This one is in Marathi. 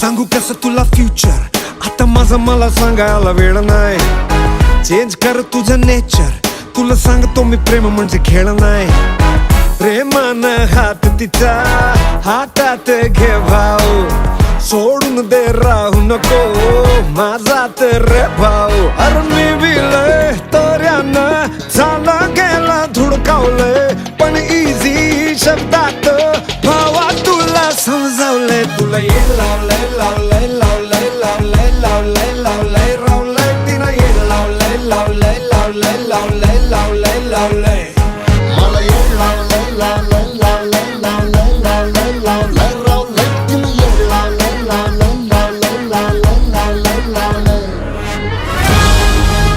सांगू कसं तुला फ्युचर आता माझा मला सांगायला वेळ नाही. चेंज कर तुझं नेचर तुला सांगतो मी प्रेम म्हणजे खेळ नाही. प्रेमानं हात तिचा हातात घे भाऊ सोडून दे राहू नको. माझा तर भाऊ अरे मी बिलय तऱ्यानं झाला गेला धुडकावलंय. पण इझी शब्दात भाऊ I'm tulai la la la la la